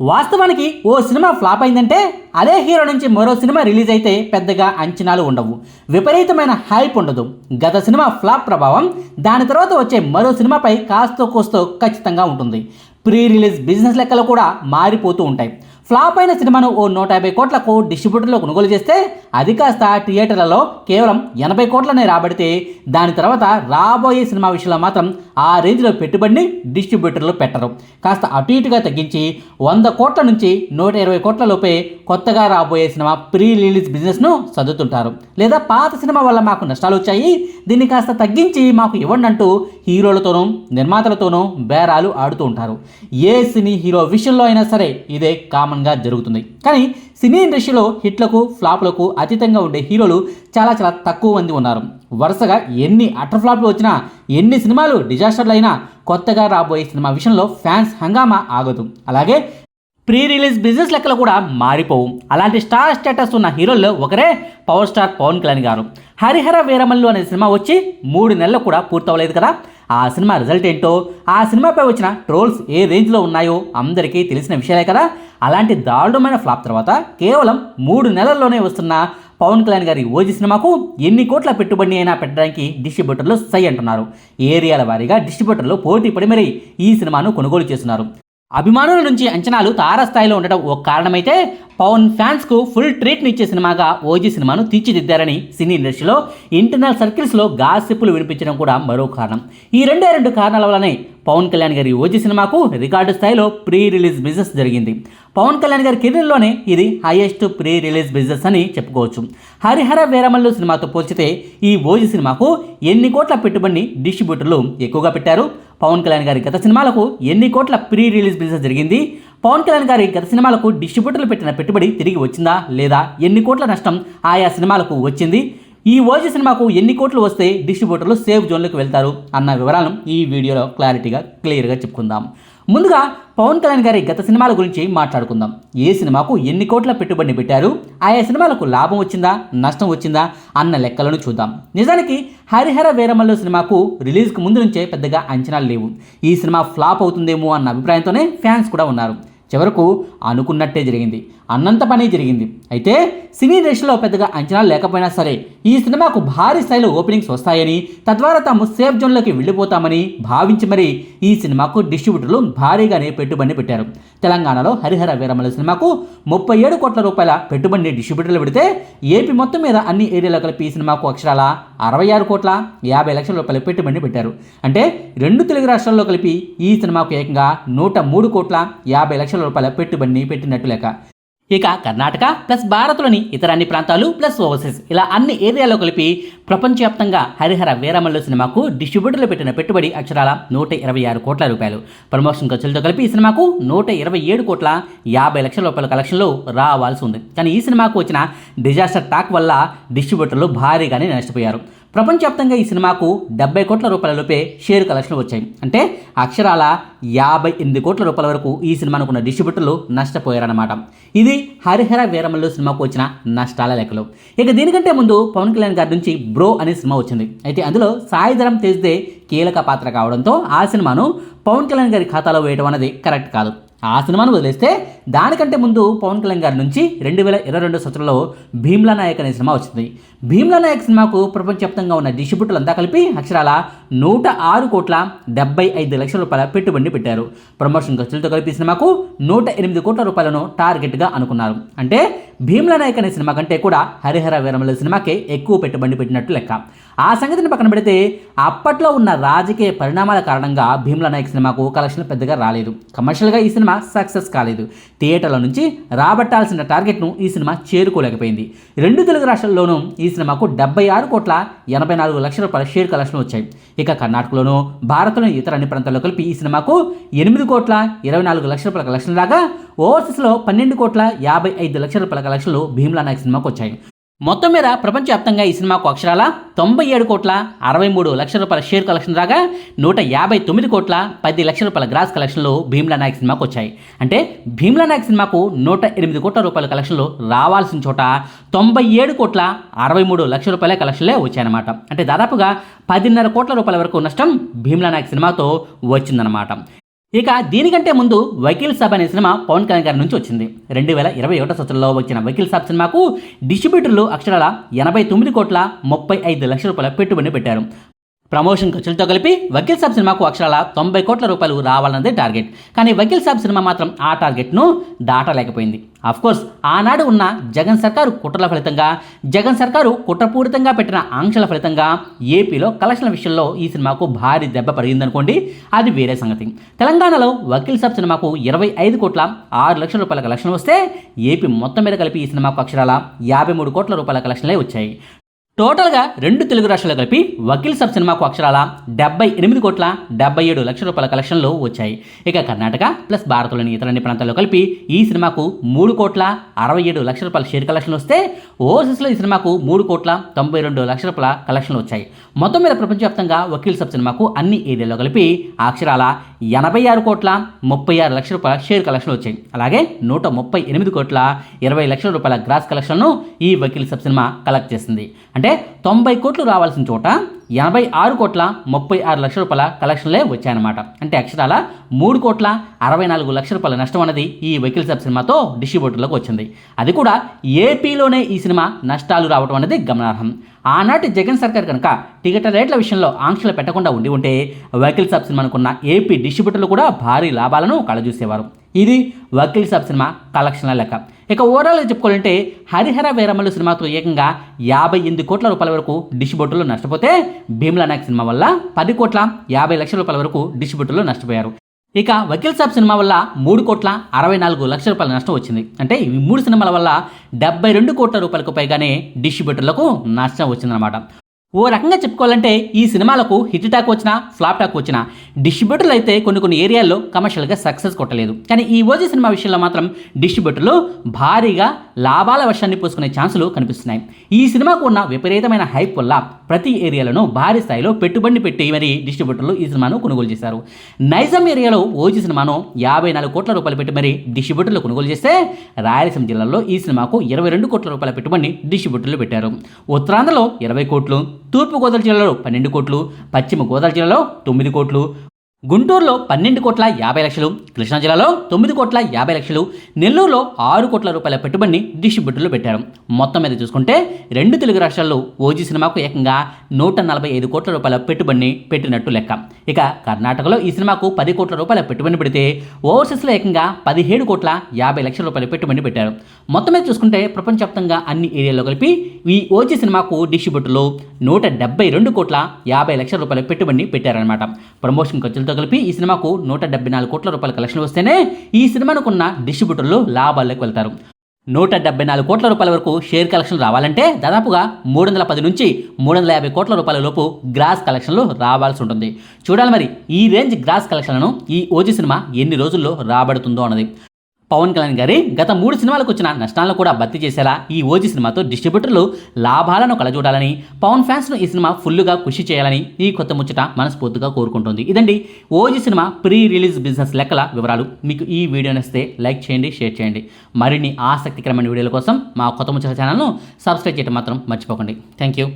వాస్తవానికి ఓ cinema flop అయిందంటే అదే హీరో నుంచి మరో సినిమా రిలీజ్ అయితే పెద్దగా అంచనాలు ఉండవు. విపరీతమైన హైప్ ఉండదు. గత సినిమా ఫ్లాప్ ప్రభావం దాని తర్వాత వచ్చే మరో సినిమాపై కాస్తో కోస్తో ఖచ్చితంగా ఉంటుంది. ప్రీ రిలీజ్ బిజినెస్ లెక్కలు కూడా మారిపోతూ ఉంటాయి. ఫ్లాప్ అయిన సినిమాను ఓ నూట యాభై కోట్లకు డిస్ట్రిబ్యూటర్లో కొనుగోలు చేస్తే అది కాస్త థియేటర్లలో కేవలం ఎనభై కోట్లనే రాబడితే దాని తర్వాత రాబోయే సినిమా విషయంలో మాత్రం ఆ రేంజ్లో పెట్టుబడిని డిస్ట్రిబ్యూటర్లు పెట్టరు. కాస్త అటు ఇటుగా తగ్గించి వంద కోట్ల నుంచి నూట ఇరవై కోట్ల లోపే కొత్తగా రాబోయే సినిమా ప్రీ రిలీజ్ బిజినెస్ను సర్దుతుంటారు. లేదా పాత సినిమా వల్ల మాకు నష్టాలు వచ్చాయి దీన్ని కాస్త తగ్గించి మాకు ఇవ్వండి అంటూ హీరోలతోనూ నిర్మాతలతోనూ బేరాలు ఆడుతూ ఉంటారు. ఏ సినీ హీరో విషయంలో అయినా సరే ఇదే కామన్ కామన్గా జరుగుతుంది. కానీ సినీ ఇండస్ట్రీలో హిట్లకు ఫ్లాప్లకు అతీతంగా ఉండే హీరోలు చాలా చాలా తక్కువ మంది ఉన్నారు. వరుసగా ఎన్ని అటర్ ఫ్లాప్లు వచ్చినా ఎన్ని సినిమాలు డిజాస్టర్లు అయినా కొత్తగా రాబోయే సినిమా విషయంలో ఫ్యాన్స్ హంగామా ఆగదు. అలాగే ప్రీ రిలీజ్ బిజినెస్ లెక్కలు కూడా మారిపోవు. అలాంటి స్టార్ స్టేటస్ ఉన్న హీరోల్లో ఒకరే పవర్ స్టార్ పవన్ కళ్యాణ్ గారు. హరిహర వీరమల్లు అనే సినిమా వచ్చి మూడు నెలలు కూడా పూర్తవలేదు కదా. ఆ సినిమా రిజల్ట్ ఏంటో ఆ సినిమాపై వచ్చిన ట్రోల్స్ ఏ రేంజ్లో ఉన్నాయో అందరికీ తెలిసిన విషయాలే కదా. అలాంటి దారుణమైన ఫ్లాప్ తర్వాత కేవలం మూడు నెలల్లోనే వస్తున్న పవన్ కళ్యాణ్ గారి ఓజీ సినిమాకు ఎన్ని కోట్ల పెట్టుబడి అయినా పెట్టడానికి డిస్ట్రిబ్యూటర్లు సై అంటున్నారు. ఏరియాల వారీగా డిస్ట్రిబ్యూటర్లు పోటీ పడి మరీ ఈ సినిమాను కొనుగోలు చేస్తున్నారు. అభిమానుల నుంచి అంచనాలు తారస్థాయిలో ఉండడం ఒక కారణమైతే పవన్ ఫ్యాన్స్కు ఫుల్ ట్రీట్ని ఇచ్చే సినిమాగా ఓజీ సినిమాను తీర్చిదిద్దారని సినీ ఇండస్ట్రీలో ఇంటర్నల్ సర్కిల్స్లో గాసిప్పులు వినిపించడం కూడా మరో కారణం. ఈ రెండే రెండు కారణాల వల్లనే పవన్ కళ్యాణ్ గారి ఓజీ సినిమాకు రికార్డు స్థాయిలో ప్రీ రిలీజ్ బిజినెస్ జరిగింది. పవన్ కళ్యాణ్ గారి కెరీర్లోనే ఇది హైయెస్ట్ ప్రీ రిలీజ్ బిజినెస్ అని చెప్పుకోవచ్చు. హరిహర వీరమల్లు సినిమాతో పోల్చితే ఈ ఓజీ సినిమాకు ఎన్ని కోట్ల పెట్టుబడిని డిస్ట్రిబ్యూటర్లు ఎక్కువగా పెట్టారు? పవన్ కళ్యాణ్ గారి గత సినిమాలకు ఎన్ని కోట్ల ప్రీ రిలీజ్ బిజినెస్ జరిగింది? పవన్ కళ్యాణ్ గారి గత సినిమాలకు డిస్ట్రిబ్యూటర్లు పెట్టిన పెట్టుబడి తిరిగి వచ్చిందా లేదా? ఎన్ని కోట్ల నష్టం ఆయా సినిమాలకు వచ్చింది? ఈ ఓజీ సినిమాకు ఎన్ని కోట్లు వస్తే డిస్ట్రిబ్యూటర్లు సేఫ్ జోన్లోకి వెళ్తారు? అన్న వివరాలను ఈ వీడియోలో క్లారిటీగా క్లియర్గా చెప్పుకుందాం. ముందుగా పవన్ కళ్యాణ్ గారి గత సినిమాల గురించి మాట్లాడుకుందాం. ఏ సినిమాకు ఎన్ని కోట్ల పెట్టుబడిని పెట్టారు? ఆయా సినిమాలకు లాభం వచ్చిందా? నష్టం వచ్చిందా? అన్న లెక్కలను చూద్దాం. నిజానికి హరిహర వీరమల్లు సినిమాకు రిలీజ్కి ముందు నుంచే పెద్దగా అంచనాలు లేవు. ఈ సినిమా ఫ్లాప్ అవుతుందేమో అన్న అభిప్రాయంతోనే ఫ్యాన్స్ కూడా ఉన్నారు. చివరకు అనుకున్నట్టే జరిగింది. అన్నంత పని జరిగింది. అయితే సినీ ఇండస్ట్రీలో పెద్దగా అంచనాలు లేకపోయినా సరే ఈ సినిమాకు భారీ స్థాయిలో ఓపెనింగ్స్ వస్తాయని తద్వారా తాము సేఫ్ జోన్లోకి వెళ్ళిపోతామని భావించి మరి ఈ సినిమాకు డిస్ట్రిబ్యూటర్లు భారీగానే పెట్టుబడిని పెట్టారు. తెలంగాణలో హరిహర వీరమల సినిమాకు ముప్పై ఏడు కోట్ల రూపాయల పెట్టుబడిని డిస్ట్రిబ్యూటర్లు పెడితే ఏపీ మొత్తం మీద అన్ని ఏరియాలో కలిపి ఈ సినిమాకు అక్షరాల అరవై ఆరు కోట్ల యాభై లక్షల రూపాయల పెట్టుబడిని పెట్టారు. అంటే రెండు తెలుగు రాష్ట్రాల్లో కలిపి ఈ సినిమాకు ఏకంగా నూట మూడు కోట్ల యాభై లక్షల రూపాయల పెట్టుబడిని పెట్టినట్టు లెక్క. ఇక కర్ణాటక ప్లస్ భారత్లోని ఇతర అన్ని ప్రాంతాలు ప్లస్ ఓవర్సీస్ ఇలా అన్ని ఏరియాలో కలిపి ప్రపంచవ్యాప్తంగా హరిహర వీరమల్లు సినిమాకు డిస్ట్రిబ్యూటర్లు పెట్టిన పెట్టుబడి అక్షరాల నూట ఇరవై ఆరు కోట్ల రూపాయలు. ప్రమోషన్ ఖర్చులతో కలిపి ఈ సినిమాకు నూట ఇరవై ఏడు కోట్ల యాభై లక్షల రూపాయల కలెక్షన్లు రావాల్సి ఉంది. కానీ ఈ సినిమాకు వచ్చిన డిజాస్టర్ టాక్ వల్ల డిస్ట్రిబ్యూటర్లు భారీగానే నష్టపోయారు. ప్రపంచవ్యాప్తంగా ఈ సినిమాకు డెబ్బై కోట్ల రూపాయల లోపే షేర్ కలెక్షన్లు వచ్చాయి. అంటే అక్షరాల యాభై ఎనిమిది కోట్ల రూపాయల వరకు ఈ సినిమాను కొన్న డిస్ట్రిబ్యూటర్లు నష్టపోయారన్నమాట. ఇది హరిహర వీరమల్లు సినిమాకు వచ్చిన నష్టాల లెక్కలు. ఇక దీనికంటే ముందు పవన్ కళ్యాణ్ గారి నుంచి బ్రో అనే సినిమా వచ్చింది. అయితే అందులో సాయిధరం తేజ్దే కీలక పాత్ర కావడంతో ఆ సినిమాను పవన్ కళ్యాణ్ గారి ఖాతాలో వేయడం అనేది కరెక్ట్ కాదు. ఆ సినిమాను వదిలేస్తే దానికంటే ముందు పవన్ కళ్యాణ్ గారి నుంచి రెండు వేల ఇరవై రెండు సంవత్సరంలో భీమ్లా నాయక్ అనే సినిమా వచ్చింది. భీమ్లా నాయక్ సినిమాకు ప్రపంచవ్యాప్తంగా ఉన్న డిస్ట్రిబ్యూటర్లంతా కలిపి అక్షరాల నూట ఆరు కోట్ల డెబ్బై ఐదు లక్షల రూపాయల పెట్టుబడిని పెట్టారు. ప్రమోషన్ ఖర్చులతో కలిపి సినిమాకు నూట ఎనిమిది కోట్ల రూపాయలను టార్గెట్గా అనుకున్నారు. అంటే భీమ్ల నాయక్ అనే సినిమా కంటే కూడా హరిహర వీరమల సినిమాకే ఎక్కువ పెట్టుబడి పెట్టినట్టు లెక్క. ఆ సంగతిని పక్కన పెడితే అప్పట్లో ఉన్న రాజకీయ పరిణామాల కారణంగా భీమ్ల నాయక్ సినిమాకు కలెక్షన్లు పెద్దగా రాలేదు. కమర్షియల్గా ఈ సినిమా సక్సెస్ కాలేదు. థియేటర్ల నుంచి రాబట్టాల్సిన టార్గెట్ను ఈ సినిమా చేరుకోలేకపోయింది. రెండు తెలుగు రాష్ట్రాల్లోనూ ఈ సినిమాకు డెబ్బై ఆరు కోట్ల ఎనభై నాలుగు లక్షల రూపాయల షేర్ కలెక్షన్లు వచ్చాయి. ఇక కర్ణాటకలోను భారత్లోని ఇతర అన్ని ప్రాంతాల్లో కలిపి ఈ సినిమాకు ఎనిమిది కోట్ల ఇరవై నాలుగు లక్షల రూపాయల కలెక్షన్ రాగా ఓవర్సీస్లో పన్నెండు కోట్ల యాభై ఐదు లక్షల రూపాయల కలెక్షన్లు భీమ్లా నాయక్ సినిమాకు వచ్చాయి. మొత్తం మీద ప్రపంచవ్యాప్తంగా ఈ సినిమాకు అక్షరాల తొంభై ఏడు కోట్ల అరవై మూడు లక్షల రూపాయల షేర్ కలెక్షన్ రాగా నూట యాభై తొమ్మిది కోట్ల పది లక్షల రూపాయల గ్రాస్ కలెక్షన్లు భీమ్లా నాయక్ సినిమాకు వచ్చాయి. అంటే భీమ్లా నాయక్ సినిమాకు నూట ఎనిమిది కోట్ల రూపాయల కలెక్షన్లు రావాల్సిన చోట తొంభై ఏడు కోట్ల అరవై మూడు లక్షల రూపాయల కలెక్షన్లే వచ్చాయన్నమాట. అంటే దాదాపుగా పదిన్నర కోట్ల రూపాయల వరకు నష్టం భీమ్లా నాయక్ సినిమాతో వచ్చిందన్నమాట. ఇక దీనికంటే ముందు వకీల్ సాబ్ అనే సినిమా పవన్ కళ్యాణ్ గారి నుంచి వచ్చింది. రెండు వేల ఇరవై ఒకటో సంవత్సరంలో వచ్చిన వకీల్ సాబ్ సినిమాకు డిస్ట్రిబ్యూటర్లు అక్షరాల ఎనభై తొమ్మిది కోట్ల ముప్పై ఐదు లక్షల రూపాయల పెట్టుబడి పెట్టారు. ప్రమోషన్ ఖర్చులతో కలిపి వకీల్ సాబ్ సినిమాకు అక్షరాల తొంభై కోట్ల రూపాయలు రావాలన్నదే టార్గెట్. కానీ వకీల్ సాబ్ సినిమా మాత్రం ఆ టార్గెట్ను దాటలేకపోయింది. కోర్స్ ఆనాడు ఉన్న జగన్ సర్కారు కుట్రల ఫలితంగా జగన్ సర్కారు కుట్రపూరితంగా పెట్టిన ఆంక్షల ఫలితంగా ఏపీలో కలెక్షన్ల విషయంలో ఈ సినిమాకు భారీ దెబ్బ పడిందనుకోండి అది వేరే సంగతి. తెలంగాణలో వకీల్ సాబ్ సినిమాకు ఇరవై ఐదు కోట్ల ఆరు లక్షల రూపాయల కలెక్షన్ వస్తే ఏపీ మొత్తం మీద కలిపి ఈ సినిమాకు అక్షరాల యాభై మూడు కోట్ల రూపాయల కలెక్షన్లే వచ్చాయి. టోటల్గా రెండు తెలుగు రాష్ట్రాలు కలిపి వకీల్ సబ్ సినిమాకు అక్షరాల డెబ్బై ఎనిమిది కోట్ల డెబ్బై ఏడు లక్షల రూపాయల కలెక్షన్లు వచ్చాయి. ఇక కర్ణాటక ప్లస్ భారత్లోని ఇతర అన్ని ప్రాంతాల్లో కలిపి ఈ సినిమాకు మూడు కోట్ల అరవై ఏడు లక్షల రూపాయల షేర్ కలెక్షన్లు వస్తే ఓవర్సీస్లో ఈ సినిమాకు మూడు కోట్ల తొంభై రెండు లక్షల రూపాయల కలెక్షన్లు వచ్చాయి. మొత్తం మీద ప్రపంచవ్యాప్తంగా వకీల్ సబ్ సినిమాకు అన్ని ఏరియాల్లో కలిపి అక్షరాల ఎనభై ఆరు కోట్ల ముప్పై ఆరు లక్షల రూపాయల షేర్ కలెక్షన్లు వచ్చాయి. అలాగే నూట ముప్పై ఎనిమిది కోట్ల ఇరవై లక్షల రూపాయల గ్రాస్ కలెక్షన్ను ఈ వకీల్ సబ్ సినిమా కలెక్ట్ చేసింది. అంటే తొంభై కోట్లు రావాల్సిన చోట ఎనభై ఆరు కోట్ల ముప్పై ఆరు లక్షల రూపాయల కలెక్షన్లే వచ్చాయన్నమాట. అంటే అక్షరాల మూడు కోట్ల అరవై నాలుగు లక్షల రూపాయల నష్టం అనేది ఈ వెకిల్ సబ్ సినిమాతో డిస్ట్రిబ్యూటర్లకు వచ్చింది. అది కూడా ఏపీలోనే ఈ సినిమా నష్టాలు రావడం అనేది గమనార్హం. ఆనాటి జగన్ సర్కార్ కనుక టికెట్ల రేట్ల విషయంలో ఆంక్షలు పెట్టకుండా ఉండి ఉంటే వెకిల్ సబ్ సినిమానుకున్న ఏపీ డిస్ట్రిబ్యూటర్లు కూడా భారీ లాభాలను కలజూసేవారు ఇది వకీల్ సాబ్ సినిమా కలెక్షన్ల లెక్క. ఇక ఓవరాల్గా చెప్పుకోవాలంటే హరిహర వీరమల్లు సినిమాతో ఏకంగా యాభై ఎనిమిది కోట్ల రూపాయల వరకు డిస్ట్రిబ్యూటర్లు నష్టపోతే భీమ్లా నాయక్ సినిమా వల్ల పది కోట్ల యాభై లక్షల రూపాయల వరకు డిస్ట్రిబ్యూటర్లు నష్టపోయారు. ఇక వకీల్ సాబ్ సినిమా వల్ల మూడు కోట్ల అరవై నాలుగు లక్షల రూపాయల నష్టం వచ్చింది. అంటే ఈ మూడు సినిమాల వల్ల డెబ్బై రెండు కోట్ల రూపాయలకు పైగానే డిస్ట్రిబ్యూటర్లకు నష్టం వచ్చిందనమాట ఓ రకంగా చెప్పుకోవాలంటే ఈ సినిమాలకు హిట్ టాక్ వచ్చినా ఫ్లాప్ టాక్ వచ్చినా డిస్ట్రిబ్యూటర్లు అయితే కొన్ని కొన్ని ఏరియాల్లో కమర్షియల్గా సక్సెస్ కొట్టలేదు. కానీ ఈ ఓజీ సినిమా విషయంలో మాత్రం డిస్ట్రిబ్యూటర్లు భారీగా లాభాల వర్షాన్ని పోసుకునే ఛాన్సులు కనిపిస్తున్నాయి. ఈ సినిమాకు ఉన్న విపరీతమైన హైప్ వల్ల ప్రతి ఏరియాలను భారీ స్థాయిలో పెట్టుబడి పెట్టి మరి డిస్ట్రిబ్యూటర్లు ఈ సినిమాను కొనుగోలు చేశారు. నైజాం ఏరియాలో ఓజీ సినిమాను యాభై నాలుగు కోట్ల రూపాయలు పెట్టి మరి డిస్ట్రిబ్యూటర్లు కొనుగోలు చేస్తే రాయలసీమ జిల్లాలో ఈ సినిమాకు ఇరవై రెండు కోట్ల రూపాయల పెట్టుబడిని డిస్ట్రిబ్యూటర్లు పెట్టారు. ఉత్తరాంధ్రలో ఇరవై కోట్లు తూర్పుగోదావరి జిల్లాలో పన్నెండు కోట్లు పశ్చిమ గోదావరి జిల్లాలో తొమ్మిది కోట్లు గుంటూరులో పన్నెండు కోట్ల యాభై లక్షలు కృష్ణా జిల్లాలో తొమ్మిది కోట్ల యాభై లక్షలు నెల్లూరులో ఆరు కోట్ల రూపాయల పెట్టుబడిని డిస్ట్రిబ్యూటర్లు పెట్టారు. మొత్తం మీద చూసుకుంటే రెండు తెలుగు రాష్ట్రాల్లో ఓజీ సినిమాకు ఏకంగా నూట నలభై ఐదు కోట్ల రూపాయల పెట్టుబడిని పెట్టినట్టు లెక్క. ఇక కర్ణాటకలో ఈ సినిమాకు పది కోట్ల రూపాయల పెట్టుబడి పెడితే ఓవర్సీస్లో ఏకంగా పదిహేడు కోట్ల యాభై లక్షల రూపాయల పెట్టుబడి పెట్టారు. మొత్తం మీద చూసుకుంటే ప్రపంచవ్యాప్తంగా అన్ని ఏరియాల్లో కలిపి ఈ ఓజీ సినిమాకు డిస్ట్రిబ్యూటర్లు నూట డెబ్బై రెండు కోట్ల యాభై లక్షల రూపాయల పెట్టుబడిని పెట్టారనమాట ప్రమోషన్ ఖర్చులతో కలిపి ఈ సినిమాకు నూట డెబ్బై నాలుగు కోట్ల రూపాయల కలెక్షన్ వస్తేనే ఈ సినిమానుకున్న డిస్ట్రిబ్యూటర్లు లాభాల్లోకి వెళ్తారు. నూట డెబ్బై నాలుగు కోట్ల రూపాయల వరకు షేర్ కలెక్షన్ రావాలంటే దాదాపుగా మూడు వందల పది నుంచి మూడు వందల యాభై కోట్ల రూపాయల లోపు గ్రాస్ కలెక్షన్లు రావాల్సి ఉంటుంది. చూడాలి మరి ఈ రేంజ్ గ్రాస్ కలెక్షన్లను ఈ ఓజీ సినిమా ఎన్ని రోజుల్లో రాబడుతుందో అన్నది. పవన్ కళ్యాణ్ గారి గత మూడు సినిమాలకు వచ్చిన నష్టాలను కూడా భర్తీ చేసేలా ఈ ఓజీ సినిమాతో డిస్ట్రిబ్యూటర్లు లాభాలను కలజూడాలని పవన్ ఫ్యాన్స్ను ఈ సినిమా ఫుల్లుగా కృషి చేయాలని ఈ కొత్త ముచ్చట మనస్ఫూర్తిగా కోరుకుంటుంది. ఇదండి OG cinema pre release business లెక్కల వివరాలు. మీకు ఈ వీడియో నచ్చితే లైక్ చేయండి షేర్ చేయండి. మరిన్ని ఆసక్తికరమైన వీడియోల కోసం మా కొత్త ముచ్చట ఛానల్ను సబ్స్క్రైబ్ చేయడం మాత్రం మర్చిపోకండి. Thank you